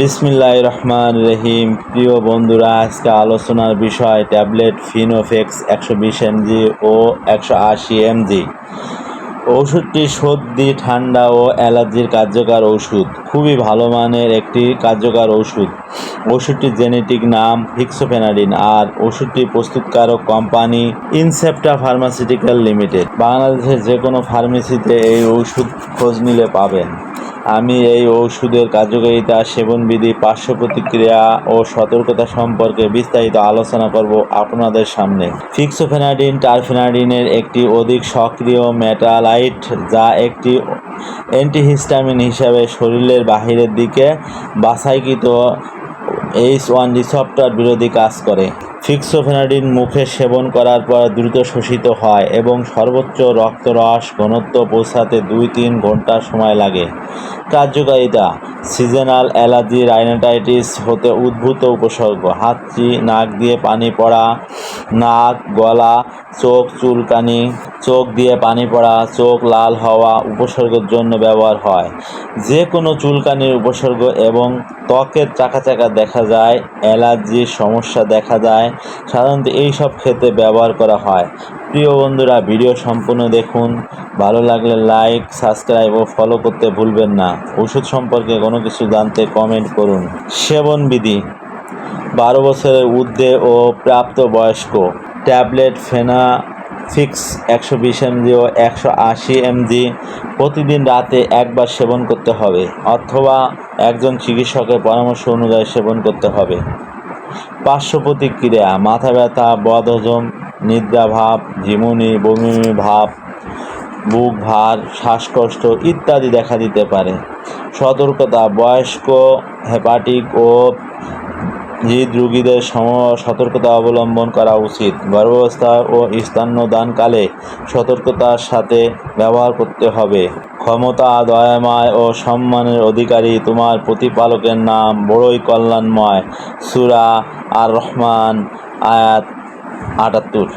বিসমিল্লাহ রহমান রহিম প্রিয় বন্ধুরা, আজকে আলোচনার বিষয় ট্যাবলেট ফিনোফেক্স একশো বিশ এমজি ও একশো আশি এমজি। ওষুধটি সর্দি, ঠান্ডা ও অ্যালার্জির কার্যকর ওষুধ। খুবই ভালো মানের একটি কার্যকর ওষুধ। ওষুধটির জেনেটিক নাম ফিক্সোফেনাডিন আর ওষুধটি প্রস্তুতকারক কোম্পানি ইনসেপ্টা ফার্মাসিউটিক্যাল লিমিটেড। বাংলাদেশের যে কোনো ফার্মেসিতে এই ওষুধ খোঁজ নিলে পাবেন। আমি এই ওষুধের কার্যকারিতা, সেবনবিধি পার্শ্ব প্রতিক্রিয়া ও সতর্কতা সম্পর্কে বিস্তারিত আলোচনা করব আপনাদের সামনে। ফিক্সোফেনাডিন টারফেনাডিনের একটি অধিক সক্রিয় মেটালাইট যা একটি অ্যান্টিহিস্টামিন হিসাবে শরীরের বাহিরের দিকে বাছাইকৃত এইচ ওয়ান রিসেপ্টর বিরোধী কাজ করে। ফিক্সোফেনাডিন মুখে সেবন করার পর দ্রুত শোষিত হয় এবং সর্বোচ্চ রক্তরস ঘনত্ব পৌঁছাতে দুই তিন ঘণ্টা সময় লাগে। কার্যকারিতা সিজনাল অ্যালার্জি রাইনাটাইটিস হতে উদ্ভূত উপসর্গ হাঁচি নাক দিয়ে পানি পড়া নাক, গলা, চোখ, চুলকানি, চোখ দিয়ে পানি পড়া, চোখ লাল হওয়া উপসর্গের জন্য ব্যবহার হয়। যে কোনো চুলকানির উপসর্গ এবং ত্বকের চাকা চাকা দেখা যায় অ্যালার্জির সমস্যা দেখা যায়, সাধারণত এই সব ক্ষেত্রে ব্যবহার করা হয়। প্রিয় বন্ধুরা, ভিডিও সম্পূর্ণ দেখুন। ভালো লাগলে লাইক, সাবস্ক্রাইব ও ফলো করতে ভুলবেন না। ওষুধ সম্পর্কে কোনো কিছু জানতে কমেন্ট করুন। সেবন বিধি বারো বছরের ঊর্ধ্বে ও প্রাপ্ত বয়স্ক ট্যাবলেট ফেনা ফিক্স একশো বিশ এমজি ও একশো আশি এমজি প্রতিদিন রাতে একবার সেবন করতে হবে, অথবা একজন চিকিৎসকের পরামর্শ অনুযায়ী সেবন করতে হবে। পার্শ্ব প্রতিক্রিয়া, মাথা ব্যথা বদহজম নিদ্রাভাব ঝিমুনি বমি বমি ভাব, বুক ভার, শ্বাসকষ্ট ইত্যাদি দেখা দিতে পারে। সতর্কতা, বয়স্ক, হেপাটিক ও হৃদরোগীদের সম সতর্কতা অবলম্বন করা উচিত। গর্ভাবস্থা ও স্তন্যদানকালে সতর্কতার সাথে ব্যবহার করতে হবে। ক্ষমতা, দয়াময় ও সম্মানের অধিকারী তোমার প্রতিপালকের নাম বড়ই কল্যাণময়। সুরা আর রহমান আয়াত আটাত্তর।